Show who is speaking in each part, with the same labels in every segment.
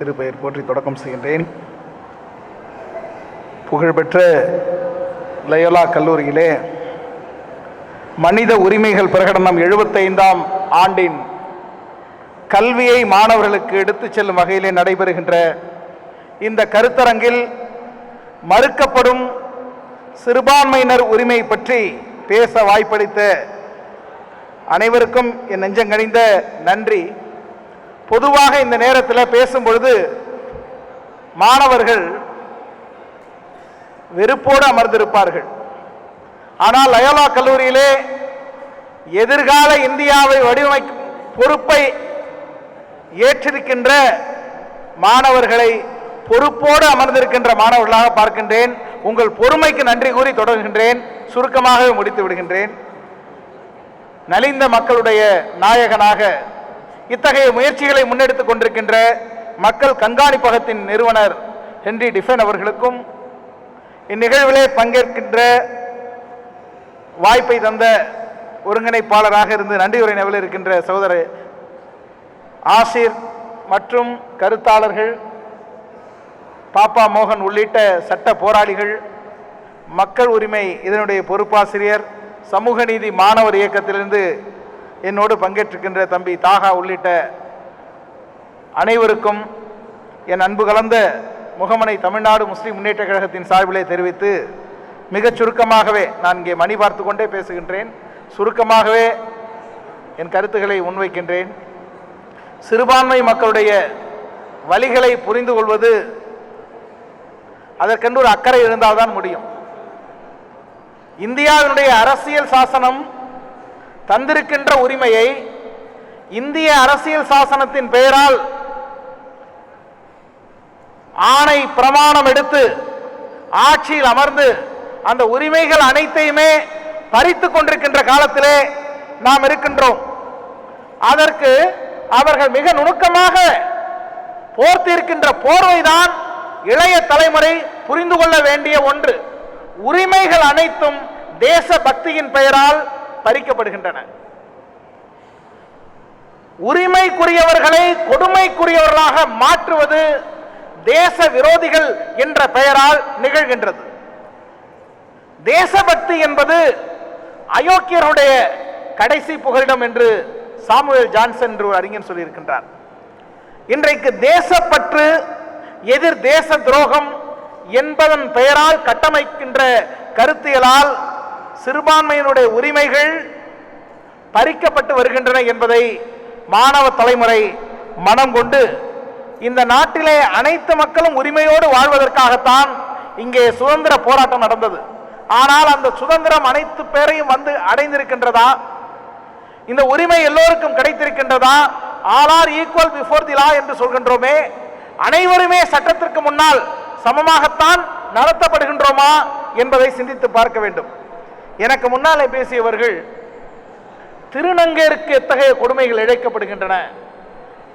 Speaker 1: திருப்பெயர் போற்றி தொடக்கம் செய்கின்றேன். புகழ்பெற்ற லயோலா கல்லூரியிலே மனித உரிமைகள் பிரகடனம் எழுபத்தைந்தாம் ஆண்டின் கல்வியை மாணவர்களுக்கு எடுத்துச் செல்லும் வகையிலே நடைபெறுகின்ற இந்த கருத்தரங்கில் மறுக்கப்படும் சிறுபான்மையினர் உரிமை பற்றி பேச வாய்ப்பளித்த அனைவருக்கும் என் நெஞ்சங்கணிந்த நன்றி. பொதுவாக இந்த நேரத்தில் பேசும் பொழுது மாணவர்கள் வெறுப்போடு அமர்ந்திருப்பார்கள். ஆனால் லயோலா கல்லூரியிலே எதிர்கால இந்தியாவை வடிவமைக்கும் பொறுப்பை ஏற்றிருக்கின்ற மாணவர்களை பொறுப்போடு அமர்ந்திருக்கின்ற மாணவர்களாக பார்க்கின்றேன். உங்கள் பொறுமைக்கு நன்றி கூறி தொடர்கின்றேன். சுருக்கமாகவே முடித்து விடுகின்றேன். நலிந்த மக்களுடைய நாயகனாக இத்தகைய முயற்சிகளை முன்னெடுத்துக் கொண்டிருக்கின்ற மக்கள் கண்காணிப்பகத்தின் நிறுவனர் ஹென்றி டிஃபன் அவர்களுக்கும் இந்நிகழ்விலே பங்கேற்கின்ற வாய்ப்பை தந்த ஒருங்கிணைப்பாளராக இருந்து நன்றியுரை நவல் இருக்கின்ற சகோதரர் ஆசிர் மற்றும் கருத்தாளர்கள் பாப்பா மோகன் உள்ளிட்ட சட்ட போராளிகள் மக்கள் உரிமை இதனுடைய பொறுப்பாசிரியர் சமூக நீதி மாணவர் இயக்கத்திலிருந்து என்னோடு பங்கேற்றிருக்கின்ற தம்பி தாகா உள்ளிட்ட அனைவருக்கும் என் அன்பு கலந்த முகமனை தமிழ்நாடு முஸ்லிம் முன்னேற்ற கழகத்தின் சார்பிலே தெரிவித்து மிகச் சுருக்கமாகவே நான் இங்கே மணி பார்த்து கொண்டே பேசுகின்றேன். சுருக்கமாகவே என் கருத்துக்களை முன்வைக்கின்றேன். சிறுபான்மை மக்களுடைய வழிகளை புரிந்து கொள்வது அதற்கென்று ஒரு அக்கறை இருந்தால்தான் முடியும். இந்தியாவினுடைய அரசியல் சாசனம் தந்திருக்கின்ற உரிமையை இந்திய அரசியல் சாசனத்தின் பெயரால் ஆணை பிரமாணம் எடுத்து ஆட்சியில் அமர்ந்து அந்த உரிமைகள் அனைத்தையுமே பறித்து கொண்டிருக்கின்ற காலத்திலே நாம் இருக்கின்றோம். அதற்கு அவர்கள் மிக நுணுக்கமாக போர்த்திருக்கின்ற போர்வைதான் இளைய தலைமுறை புரிந்து கொள்ள வேண்டிய ஒன்று. உரிமைகள் அனைத்தும் தேச பக்தியின் பெயரால் பறிக்கப்படுகின்றன. உரிமைக்குரியவர்களை கொடுமைக்குரியவர்களாக மாற்றுவது தேச விரோதிகள் என்ற பெயரால் நிகழ்கின்றது. தேசபக்தி என்பது அயோக்கியருடைய கடைசி புகலிடம் என்று சாமுவேல் ஜான்சன் என்று ஒரு அறிஞர் சொல்லியிருக்கின்றார். இன்றைக்கு தேசப்பற்று எதிர் தேச துரோகம் என்பதன் பெயரால் கட்டமைக்கின்ற கருத்தியலால் சிறுபான்மையினுடைய உரிமைகள் பறிக்கப்பட்டு வருகின்றன என்பதை மாணவ தலைமுறை மனம் கொண்டு இந்த நாட்டிலே அனைத்து மக்களும் உரிமையோடு வாழ்வதற்காகத்தான் இங்கே சுதந்திர போராட்டம் நடந்தது. ஆனால் அந்த சுதந்திரம் அனைத்து பேரையும் வந்து அடைந்திருக்கின்றதா? இந்த உரிமை எல்லோருக்கும் கிடைத்திருக்கின்றதா? All are equal before the law என்று சொல்கின்றோமே. அனைவருமே சட்டத்திற்கு முன்னால் சமமாகத்தான் நடத்தப்படுகின்றோமா என்பதை சிந்தித்து பார்க்க வேண்டும். எனக்கு முன்னாலே பேசியவர்கள் திருநங்கைக்கு எத்தகைய கொடுமைகள் இழைக்கப்படுகின்றன?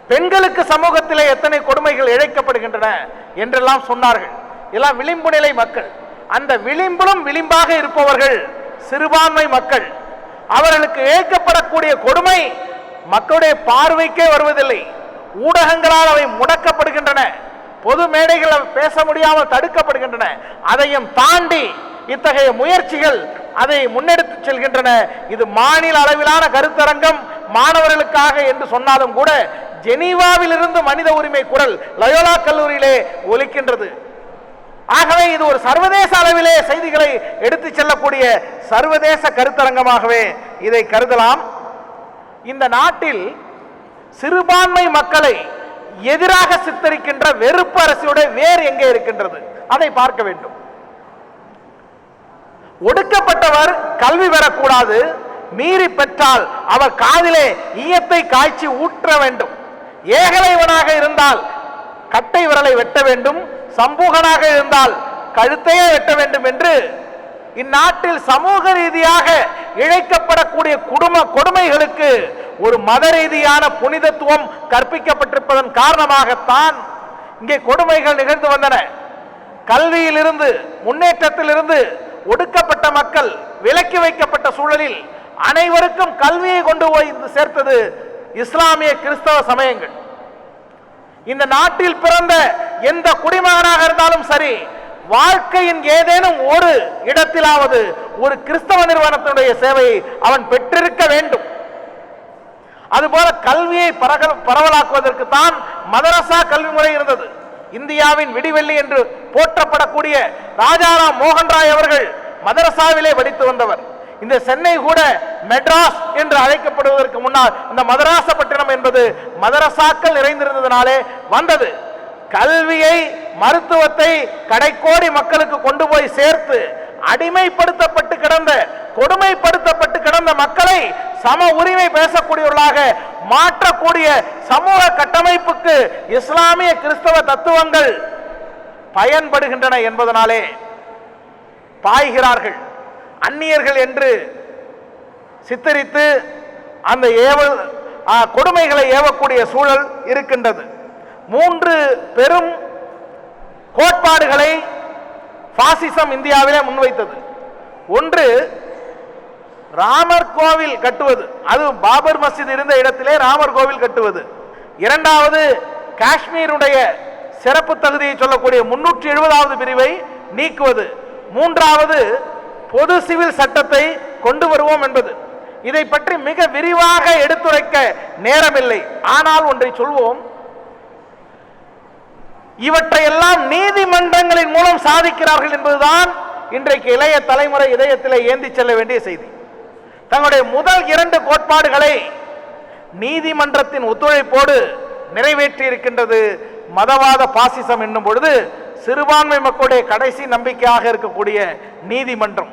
Speaker 1: பெண்களுக்கு சமூகத்திலே எத்தனை கொடுமைகள் இழைக்கப்படுகின்றன என்றெல்லாம் சொன்னார்கள். எல்லாம் விளிம்பு நிலை மக்கள். அந்த விளிம்பிலும் விளிம்பாக இருப்பவர்கள் சிறுபான்மை மக்கள். அவர்களுக்கு இழைக்கப்படக்கூடிய கொடுமை மக்களுடைய பார்வைக்கே வருவதில்லை. ஊடகங்களால் அவை முடக்கப்படுகின்றன. பொது மேடைகள் பேச முடியாமல் தடுக்கப்படுகின்றன. அதையும் தாண்டி இத்தகைய முயற்சிகள் அதை முன்னெடுத்து செல்கின்றன. இது மாநில அளவிலான கருத்தரங்கம் மாணவர்களுக்காக என்று சொன்னாலும் கூட ஜெனீவாவில் இருந்து மனித உரிமை குரல் லயோலா கல்லூரியிலே ஒலிக்கின்றது. ஆகவே இது ஒரு சர்வதேச அளவிலே செய்திகளை எடுத்து செல்லக்கூடிய சர்வதேச கருத்தரங்கமாகவே இதை கருதலாம். இந்த நாட்டில் சிறுபான்மை மக்களை எதிராக சித்தரிக்கின்ற வெறுப்பு அரசியுடைய வேர் எங்கே இருக்கின்றது? அதை பார்க்க வேண்டும். ஒடுக்கப்பட்டவர் கல்வி பெறக்கூடாது. மீறி பெற்றால் அவர் காதிலே ஈயத்தை காய்ச்சி ஊற்ற வேண்டும். ஏகலைவனாக இருந்தால் கட்டை விரலை வெட்ட வேண்டும். சம்பூகனாக இருந்தால் கழுத்தையே வெட்ட வேண்டும் என்று இந்நாட்டில் சமூக ரீதியாக இழைக்கப்படக்கூடிய குடும்ப கொடுமைகளுக்கு ஒரு மத ரீதியான புனிதத்துவம் கற்பிக்கப்பட்டிருப்பதன் காரணமாகத்தான் இங்கே கொடுமைகள் நிகழ்ந்து வந்தன. கல்வியிலிருந்து முன்னேற்றத்திலிருந்து ஒடுக்கப்பட்ட மக்கள் விலக்கி வைக்கப்பட்ட சூழலில் அனைவருக்கும் கல்வியை கொண்டு போய் சேர்த்தது இஸ்லாமிய கிறிஸ்தவ சமயங்கள். இந்த நாட்டில் பிறந்த எந்த குடிமகனாக இருந்தாலும் சரி வாழ்க்கையின் ஏதேனும் ஒரு இடத்திலாவது ஒரு கிறிஸ்தவ நிறுவனத்தினுடைய சேவையை அவன் பெற்றிருக்க வேண்டும். அதுபோல கல்வியை பரவலாக்குவதற்கு தான் மதரசா கல்வி முறை இருந்தது. இந்தியாவின் விடிவெள்ளி என்று போற்றப்படக்கூடிய ராஜாராம் மோகன் ராய் அவர்கள் மதரசாவிலே படித்து வந்தவர். இந்த சென்னை கூட மெட்ராஸ் என்று அழைக்கப்படுவதற்கு முன்னால் இந்த மதராசப்பட்டினம் என்பது மதரசாக்கள் நிறைந்திருந்ததுனாலே வந்தது. கல்வியை மருத்துவத்தை கடைக்கோடி மக்களுக்கு கொண்டு போய் சேர்த்து அடிமைப்படுத்தப்பட்டு கிடந்த கொடுமைப்படுத்தப்பட்டு கிடந்த மக்களை சம உரிமை பேசக்கூடியவர்களாக மாற்றக்கூடிய சமூக கட்டமைப்புக்கு இஸ்லாமிய கிறிஸ்தவ தத்துவங்கள் பயன்படுகின்றன என்பதனாலே பாய்கிறார்கள். அந்நியர்கள் என்று சித்தரித்து அந்த ஏவ கொடுமைகளை ஏவக்கூடிய சூழல் இருக்கின்றது. மூன்று பெரும் கோட்பாடுகளை பாசிசம் இந்தியாவிலே முன்வைத்தது. ஒன்று ராமர் கோவில் கட்டுவது. அது பாபர் மஸ்ஜித் இருந்த இடத்திலே ராமர் கோவில் கட்டுவது. இரண்டாவது காஷ்மீருடைய சிறப்பு தகுதியை சொல்லக்கூடிய முன்னூற்றி எழுபதாவது பிரிவை நீக்குவது. மூன்றாவது பொது சிவில் சட்டத்தை கொண்டு வருவோம் என்பது. இதை பற்றி மிக விரிவாக எடுத்துரைக்க நேரமில்லை. ஆனால் ஒன்றை சொல்வோம். இவற்றையெல்லாம் நீதிமன்றங்களின் மூலம் சாதிக்கிறார்கள் என்பதுதான் இன்றைக்கு இளைய தலைமுறை இதயத்திலே ஏந்தி செல்ல வேண்டிய செய்தி. தங்களுடைய முதல் இரண்டு கோட்பாடுகளை நீதிமன்றத்தின் ஒத்துழைப்போடு நிறைவேற்றி இருக்கின்றது மதவாத பாசிசம் என்னும் பொழுது சிறுபான்மை மக்களுடைய கடைசி நம்பிக்கையாக இருக்கக்கூடிய நீதிமன்றம்.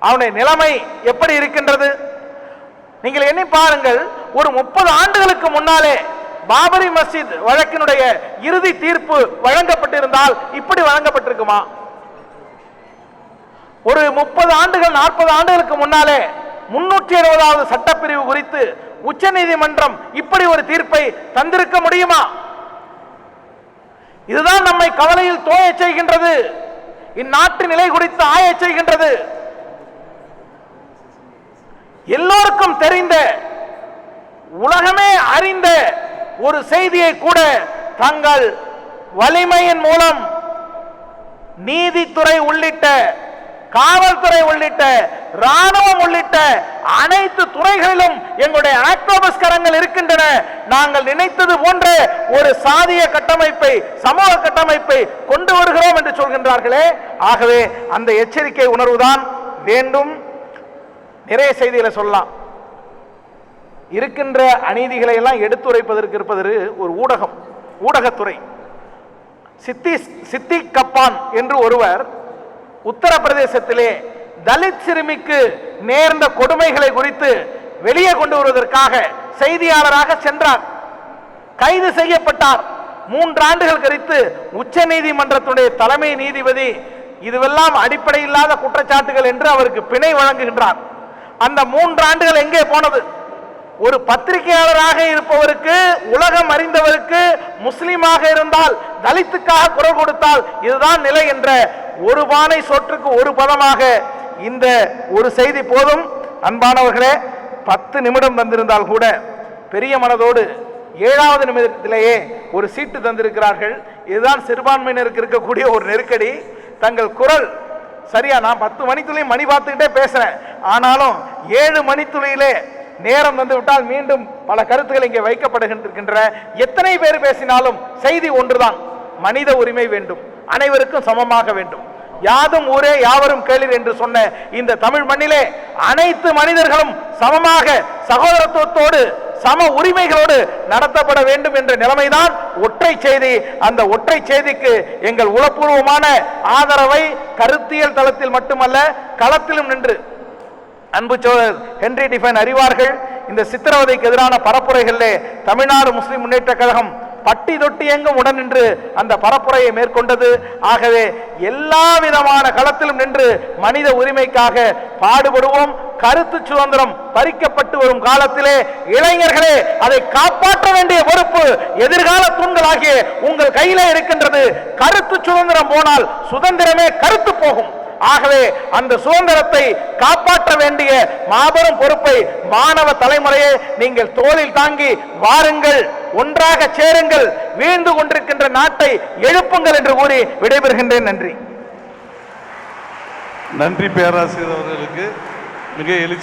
Speaker 1: அவனுடைய நிலைமை எப்படி இருக்கின்றது? நீங்கள் எண்ணி பாருங்கள் ஒரு முப்பது ஆண்டுகளுக்கு முன்னாலே பாபரி மஸ்ஜித் வழக்கினுடைய இறுதி தீர்ப்பு வழங்கப்பட்டிருந்தால் இப்படி வழங்கப்பட்டிருக்குமா? ஒரு முப்பது ஆண்டுகள் நாற்பது ஆண்டுகளுக்கு முன்னாலே முன்னூற்றி எழுபதாவது சட்டப்பிரிவு குறித்து உச்ச நீதிமன்றம் இப்படி ஒரு தீர்ப்பை தந்திருக்க முடியுமா? இதுதான் நம்மை கவலையில் தோய செய்கின்றது. இந்நாட்டு நிலை குறித்து ஆய செய்கின்றது. எல்லோருக்கும் தெரிந்த உலகமே அறிந்த ஒரு செய்தியை கூட தங்கள் வலிமையின் மூலம் நீதித்துறை உள்ளிட்ட காவல்துறை உள்ளிட்ட ராணுவம் உள்ளிட்ட அனைத்து துறைகளிலும் எங்களுடைய ஆக்டோபஸ் கரங்கள் இருக்கின்றன. நாங்கள் நினைத்தது போன்ற ஒரு சாதிய கட்டமைப்பை சமூக கட்டமைப்பை கொண்டு வருகிறோம் என்று சொல்கின்றார்களே. ஆகவே அந்த எச்சரிக்கை உணர்வுதான் வேண்டும். நிறைய செய்திகளை சொல்லலாம். இருக்கின்ற அநீதிகளை எல்லாம் எடுத்துரைப்பதற்கு இருப்பது ஒரு ஊடகம் ஊடகத்துறை. சித்தி சித்தி கப்பான் என்று ஒருவர் உத்தரப்பிரதேசத்திலே தலித் சிறுமிக்கு நேர்ந்த கொடுமைகளை குறித்து வெளியே கொண்டு வருவதற்காக செய்தியாளராக சென்றார். கைது செய்யப்பட்டார். மூன்று ஆண்டுகள் கழித்து உச்ச நீதிமன்றத்துடைய தலைமை நீதிபதி இதுவெல்லாம் அடிப்படையில்லாத குற்றச்சாட்டுகள் என்று அவருக்கு பிணை வழங்குகின்றார். அந்த மூன்று ஆண்டுகள் எங்கே போனது? ஒரு பத்திரிகையாளராக இருப்பவருக்கு உலகம் அறிந்தவருக்கு முஸ்லீமாக இருந்தால் தலித்துக்காக குரல் கொடுத்தால் இதுதான் நிலை என்ற ஒரு பானை சொற்றுக்கு ஒரு பதமாக இந்த ஒரு செய்தி போதும். அன்பானவர்களே பத்து நிமிடம் தந்திருந்தால் கூட பெரிய மனதோடு ஏழாவது நிமிடத்திலேயே ஒரு சீட்டு தந்திருக்கிறார்கள். இதுதான் சிறுபான்மையினருக்கு இருக்கக்கூடிய ஒரு நெருக்கடி. தங்கள் குரல் சரியா நான் பத்து மணித்துளையும் மணி பார்த்துக்கிட்டே பேசுறேன். ஆனாலும் ஏழு மணித்துளையிலே நேரம் வந்துவிட்டால் மீண்டும் பல கருத்துக்கள் இங்கே வைக்கப்படுகின்றிருக்கின்ற எத்தனை பேர் பேசினாலும் செய்தி ஒன்றுதான். மனித உரிமை வேண்டும். அனைவருக்கும் சமமாக வேண்டும். யாதும் ஊரே யாவரும் கேளீர் என்று சொன்ன இந்த தமிழ் மண்ணிலே அனைத்து மனிதர்களும் சமமாக சகோதரத்துவத்தோடு சம உரிமைகளோடு நடத்தப்பட வேண்டும் என்ற நிலைமைதான் ஒற்றை செய்தி. அந்த ஒற்றை செய்திக்கு எங்கள் உளப்பூர்வமான ஆதரவை கருத்தியல் தளத்தில் மட்டுமல்ல களத்திலும் நின்று அன்பு சோழர் ஹென்றி டிஃபன் அறிவார்கள். இந்த சித்திரவதைக்கு எதிரான பரப்புரைகளிலே தமிழ்நாடு முஸ்லிம் முன்னேற்ற கழகம் பட்டி தொட்டி எங்கும் உடன் நின்று அந்த பரப்புரையை மேற்கொண்டது. ஆகவே எல்லா விதமான களத்திலும் நின்று மனித உரிமைக்காக பாடுபடுவோம். கருத்து சுதந்திரம் பறிக்கப்பட்டு வரும் காலத்திலே இளைஞர்களே அதை காப்பாற்ற வேண்டிய பொறுப்பு எதிர்கால தூண்களாகிய உங்கள் கையிலே இருக்கின்றது. கருத்து சுதந்திரம் போனால் சுதந்திரமே கருத்து போகும். ஆகவே அந்த சுதந்திரத்தை காப்பாற்ற வேண்டிய மாபெரும் பொறுப்பை மாணவ தலைமுறையை நீங்கள் தோளில் தாங்கி வாருங்கள். ஒன்றாக சேருங்கள் வீழ்ந்து கொண்டிருக்கின்ற நாட்டை எழுப்புங்கள் என்று கூறி விடைபெறுகின்றேன் நன்றி.
Speaker 2: நன்றி பேராசிரியர் அவர்களுக்கு. மிக எழுச்சி